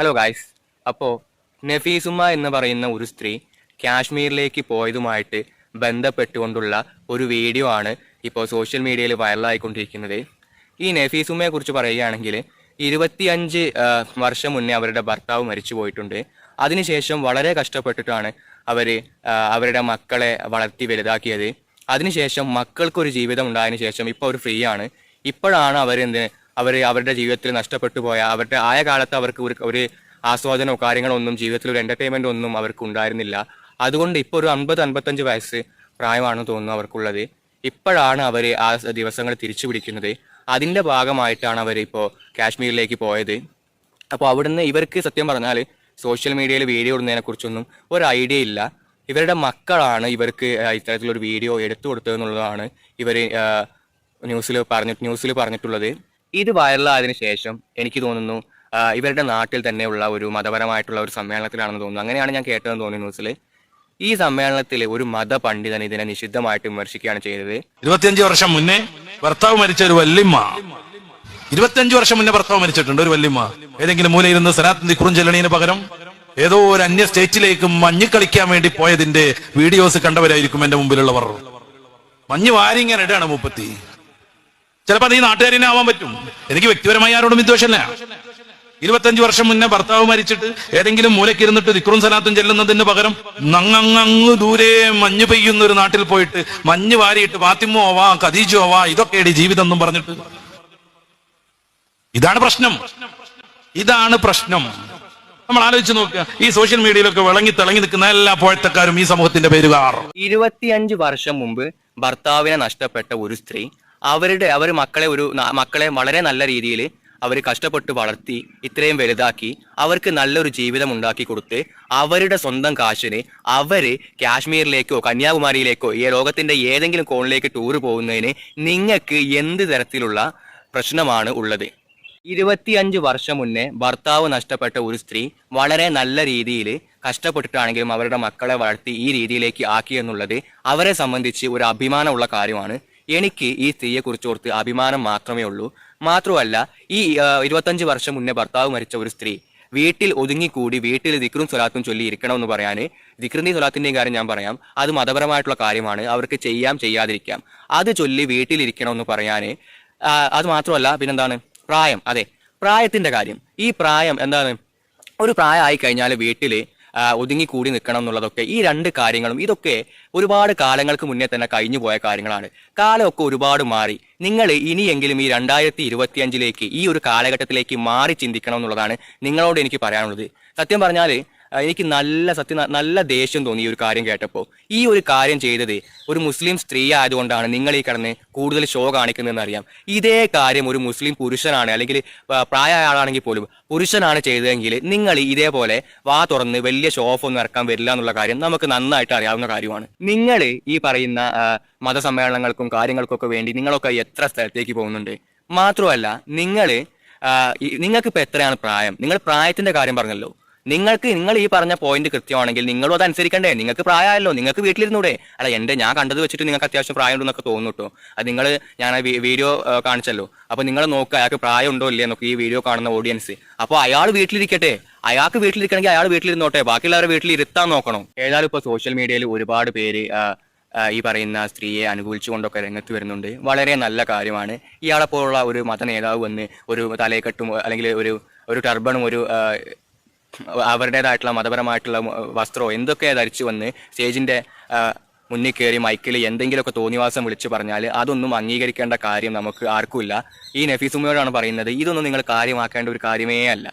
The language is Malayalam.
ഹലോ ഗായ്സ് അപ്പോൾ നഫീസുമ എന്ന് പറയുന്ന ഒരു സ്ത്രീ കാശ്മീരിലേക്ക് പോയതുമായിട്ട് ബന്ധപ്പെട്ടുകൊണ്ടുള്ള ഒരു വീഡിയോ ആണ് ഇപ്പോൾ സോഷ്യൽ മീഡിയയിൽ വൈറലായിക്കൊണ്ടിരിക്കുന്നത് ഈ നഫീസുമയെ കുറിച്ച് പറയുകയാണെങ്കിൽ ഇരുപത്തിയഞ്ച് വർഷം മുന്നേ അവരുടെ ഭർത്താവ് മരിച്ചു പോയിട്ടുണ്ട്. അതിനുശേഷം വളരെ കഷ്ടപ്പെട്ടിട്ടാണ് അവർ അവരുടെ മക്കളെ വളർത്തി വലുതാക്കിയത്. അതിനുശേഷം മക്കൾക്കൊരു ജീവിതം ഉണ്ടായതിനു ശേഷം ഇപ്പോൾ അവർ ഫ്രീ ആണ്. ഇപ്പോഴാണ് അവർ അവർ അവരുടെ ജീവിതത്തിൽ നഷ്ടപ്പെട്ടു പോയ അവരുടെ ആയ കാലത്ത് അവർക്ക് ഒരു ഒരു ആസ്വാദനമോ കാര്യങ്ങളോ ഒന്നും ജീവിതത്തിൽ ഒരു എന്റർടൈൻമെന്റ് ഒന്നും അവർക്ക് ഉണ്ടായിരുന്നില്ല. അതുകൊണ്ട് ഇപ്പോൾ ഒരു അൻപത് അൻപത്തഞ്ച് വയസ്സ് പ്രായമാണെന്ന് തോന്നുന്നു അവർക്കുള്ളത്. ഇപ്പോഴാണ് അവർ ആ ദിവസങ്ങൾ തിരിച്ചു പിടിക്കുന്നത്. അതിന്റെ ഭാഗമായിട്ടാണ് അവർ ഇപ്പോൾ കാശ്മീരിലേക്ക് പോയത്. അപ്പോൾ അവിടുന്ന് ഇവർക്ക് സത്യം പറഞ്ഞാൽ സോഷ്യൽ മീഡിയയിൽ വീഡിയോ ഇടുന്നതിനെ കുറിച്ചൊന്നും ഒരു ഐഡിയ ഇല്ല. ഇവരുടെ മക്കളാണ് ഇവർക്ക് ഇത്തരത്തിലൊരു വീഡിയോ എടുത്തു കൊടുത്തതെന്നുള്ളതാണ് ഇവർ ന്യൂസിൽ പറഞ്ഞിട്ട് ന്യൂസിൽ പറഞ്ഞിട്ടുള്ളത്. ഇത് വൈറലായതിനു ശേഷം എനിക്ക് തോന്നുന്നു ഇവരുടെ നാട്ടിൽ തന്നെയുള്ള ഒരു മതപരമായിട്ടുള്ള ഒരു സമ്മേളനത്തിലാണെന്ന് തോന്നുന്നു. അങ്ങനെയാണ് ഞാൻ കേട്ടതെന്ന് തോന്നുന്നു ന്യൂസിൽ. ഈ സമ്മേളനത്തിൽ ഒരു മത മതപണ്ഡിതൻ ഇതിനെ നിഷിദ്ധമായിട്ട് വിമർശിക്കുകയാണ് ചെയ്തത്. ഇരുപത്തിയഞ്ച് വർഷം മുന്നേ ഭർത്താവ് മരിച്ച ഒരു വല്യമ്മ. ഇരുപത്തിയഞ്ച് വർഷം മുന്നേ ഭർത്താവ് മരിച്ചിട്ടുണ്ട് ഒരു വല്യമ്മ. ഏതെങ്കിലും മൂലയിരുന്ന് സനാത്തിന്റെ കുറുഞ്ചെല്ലണീന് ചെല്ലണീന് പകരം ഏതോ ഒരു അന്യ സ്റ്റേറ്റിലേക്ക് മഞ്ഞ് കളിക്കാൻ വേണ്ടി പോയതിന്റെ വീഡിയോസ് കണ്ടവരായിരിക്കും എന്റെ മുമ്പിലുള്ളവർ. മഞ്ഞ് വാരിങ്ങനെ ഇടാണ് മുപ്പത്തി. ചിലപ്പോ അത് ഈ നാട്ടുകാരനെ ആവാൻ പറ്റും. എനിക്ക് വ്യക്തിപരമായി ആരോടും വിദ്വേഷമല്ല. ഇരുപത്തഞ്ച് വർഷം മുന്നേ ഭർത്താവ് മരിച്ചിട്ട് ഏതെങ്കിലും മൂലക്കിരുന്നിട്ട് ദിക്റും സലാത്തും ചെല്ലുന്നതിന് പകരം നങ്ങങ്ങ് ദൂരെ മഞ്ഞ് പെയ്യുന്ന ഒരു നാട്ടിൽ പോയിട്ട് മഞ്ഞ് വാരിയിട്ട് വാത്തിമോവാ കദീജോവാ ഇതൊക്കെയാണ് ജീവിതം എന്നും പറഞ്ഞിട്ട്. ഇതാണ് പ്രശ്നം. ഇതാണ് പ്രശ്നം. നമ്മൾ ആലോചിച്ച് നോക്കുക. ഈ സോഷ്യൽ മീഡിയയിലൊക്കെ വിളങ്ങി തിളങ്ങി നിൽക്കുന്ന എല്ലാ പോഴത്തക്കാരും ഈ സമൂഹത്തിന്റെ പേരുകാർ. ഇരുപത്തിയഞ്ച് വർഷം മുമ്പ് ഭർത്താവിനെ നഷ്ടപ്പെട്ട ഒരു സ്ത്രീ അവരുടെ അവർ മക്കളെ ഒരു മക്കളെ വളരെ നല്ല രീതിയിൽ അവർ കഷ്ടപ്പെട്ട് വളർത്തി ഇത്രയും വലുതാക്കി അവർക്ക് നല്ലൊരു ജീവിതം ഉണ്ടാക്കി കൊടുത്ത് അവരുടെ സ്വന്തം കാശിന് അവർ കാശ്മീരിലേക്കോ കന്യാകുമാരിയിലേക്കോ ഈ ലോകത്തിന്റെ ഏതെങ്കിലും കോണിലേക്ക് ടൂർ പോകുന്നതിന് നിങ്ങൾക്ക് എന്ത് തരത്തിലുള്ള പ്രശ്നമാണ് ഉള്ളത്? ഇരുപത്തിയഞ്ച് വർഷം മുന്നേ ഭർത്താവ് നഷ്ടപ്പെട്ട ഒരു സ്ത്രീ വളരെ നല്ല രീതിയിൽ കഷ്ടപ്പെട്ടിട്ടാണെങ്കിലും അവരുടെ മക്കളെ വളർത്തി ഈ രീതിയിലേക്ക് ആക്കി എന്നുള്ളത് അവരെ സംബന്ധിച്ച് ഒരു അഭിമാനമുള്ള കാര്യമാണ്. എനിക്ക് ഈ സ്ത്രീയെ കുറിച്ചോർത്ത് അഭിമാനം മാത്രമേ ഉള്ളൂ. മാത്രമല്ല ഈ ഇരുപത്തഞ്ച് വർഷം മുന്നേ ഭർത്താവ് മരിച്ച ഒരു സ്ത്രീ വീട്ടിൽ ഒതുങ്ങിക്കൂടി വീട്ടിൽ ദിക്റും സ്വലാത്തും ചൊല്ലി ഇരിക്കണം ഇരിക്കണമെന്ന് പറയാൻ ദിക്റിന്റെയും സ്വലാത്തിന്റെയും കാര്യം ഞാൻ പറയാം. അത് മതപരമായിട്ടുള്ള കാര്യമാണ്. അവർക്ക് ചെയ്യാം ചെയ്യാതിരിക്കാം. അത് ചൊല്ലി വീട്ടിലിരിക്കണമെന്ന് പറയാൻ അത് മാത്രമല്ല പിന്നെന്താണ്? പ്രായം. അതെ പ്രായത്തിന്റെ കാര്യം. ഈ പ്രായം എന്താണ്? ഒരു പ്രായമായി കഴിഞ്ഞാൽ വീട്ടിൽ ഒതുങ്ങി കൂടി നിൽക്കണം എന്നുള്ളതൊക്കെ ഈ രണ്ട് കാര്യങ്ങളും ഇതൊക്കെ ഒരുപാട് കാലങ്ങൾക്ക് മുന്നേ തന്നെ കഴിഞ്ഞു പോയ കാര്യങ്ങളാണ്. കാലമൊക്കെ ഒരുപാട് മാറി. നിങ്ങൾ ഇനിയെങ്കിലും ഈ രണ്ടായിരത്തി ഇരുപത്തിയഞ്ചിലേക്ക് ഈ ഒരു കാലഘട്ടത്തിലേക്ക് മാറി ചിന്തിക്കണം എന്നുള്ളതാണ് നിങ്ങളോട് എനിക്ക് പറയാനുള്ളത്. സത്യം പറഞ്ഞാൽ എനിക്ക് നല്ല സത്യം നല്ല ദേഷ്യം തോന്നി ഈ ഒരു കാര്യം കേട്ടപ്പോൾ ഈ ഒരു കാര്യം ചെയ്തത് ഒരു മുസ്ലിം സ്ത്രീ ആയതുകൊണ്ടാണ് നിങ്ങൾ ഈ കിടന്ന് കൂടുതൽ ഷോ കാണിക്കുന്നതെന്ന് അറിയാം. ഇതേ കാര്യം ഒരു മുസ്ലിം പുരുഷനാണ് അല്ലെങ്കിൽ പ്രായമായ ആളാണെങ്കിൽ പോലും പുരുഷനാണ് ചെയ്തതെങ്കിൽ നിങ്ങൾ ഇതേപോലെ വാ തുറന്ന് വലിയ ഷോ ഓഫ് ഒന്നും ഇറക്കാൻ വരില്ല എന്നുള്ള കാര്യം നമുക്ക് നന്നായിട്ട് അറിയാവുന്ന കാര്യമാണ്. നിങ്ങൾ ഈ പറയുന്ന മതസമ്മേളനങ്ങൾക്കും കാര്യങ്ങൾക്കൊക്കെ വേണ്ടി നിങ്ങളൊക്കെ എത്ര സ്ഥലത്തേക്ക് പോകുന്നുണ്ട്? മാത്രമല്ല നിങ്ങൾ നിങ്ങൾക്ക് ഇപ്പൊ എത്രയാണ് പ്രായം? നിങ്ങൾ പ്രായത്തിന്റെ കാര്യം പറഞ്ഞല്ലോ. നിങ്ങൾക്ക് നിങ്ങൾ ഈ പറഞ്ഞ പോയിന്റ് കൃത്യമാണെങ്കിൽ നിങ്ങളും അത് അനുസരിക്കണ്ടേ? നിങ്ങൾക്ക് പ്രായമല്ലോ നിങ്ങൾക്ക് വീട്ടിലിരുന്നൂടെ. അല്ല എന്റെ ഞാൻ കണ്ടത് വെച്ചിട്ട് നിങ്ങൾക്ക് അത്യാവശ്യം പ്രായം ഉണ്ടെന്നൊക്കെ തോന്നുന്നു കേട്ടോ അത് നിങ്ങൾ ഞാൻ വീഡിയോ കാണിച്ചല്ലോ. അപ്പൊ നിങ്ങൾ നോക്കുക അയാൾക്ക് പ്രായം ഉണ്ടോ ഇല്ലേ എന്നൊക്കെ ഈ വീഡിയോ കാണുന്ന ഓഡിയൻസ് അപ്പോൾ അയാൾ വീട്ടിലിരിക്കട്ടെ. അയാൾക്ക് വീട്ടിലിരിക്കണമെങ്കിൽ അയാൾ വീട്ടിലിരുന്നോട്ടെ. ബാക്കിയുള്ളവരെ വീട്ടിൽ ഇരുത്താൻ നോക്കണം. ഏതായാലും ഇപ്പൊ സോഷ്യൽ മീഡിയയിൽ ഒരുപാട് പേര് ഈ പറയുന്ന സ്ത്രീയെ അനുകൂലിച്ചുകൊണ്ടൊക്കെ രംഗത്ത് വരുന്നുണ്ട്. വളരെ നല്ല കാര്യമാണ്. ഇയാളെ പോലുള്ള ഒരു മത നേതാവ് വന്ന് ഒരു തലയെക്കെട്ടും അല്ലെങ്കിൽ ഒരു ഒരു ടർബണും ഒരു അവരുടേതായിട്ടുള്ള മതപരമായിട്ടുള്ള വസ്ത്രമോ എന്തൊക്കെ ധരിച്ചു വന്ന് സ്റ്റേജിന്റെ മുന്നിൽ കയറി മൈക്കിൽ എന്തെങ്കിലുമൊക്കെ തോന്നിവാസം വിളിച്ചു പറഞ്ഞാൽ അതൊന്നും അംഗീകരിക്കേണ്ട കാര്യം നമുക്ക് ആർക്കുമില്ല ഈ നഫീസുമ്മയോടാണ് പറയുന്നത് ഇതൊന്നും നിങ്ങൾ കാര്യമാക്കേണ്ട ഒരു കാര്യമേ അല്ല.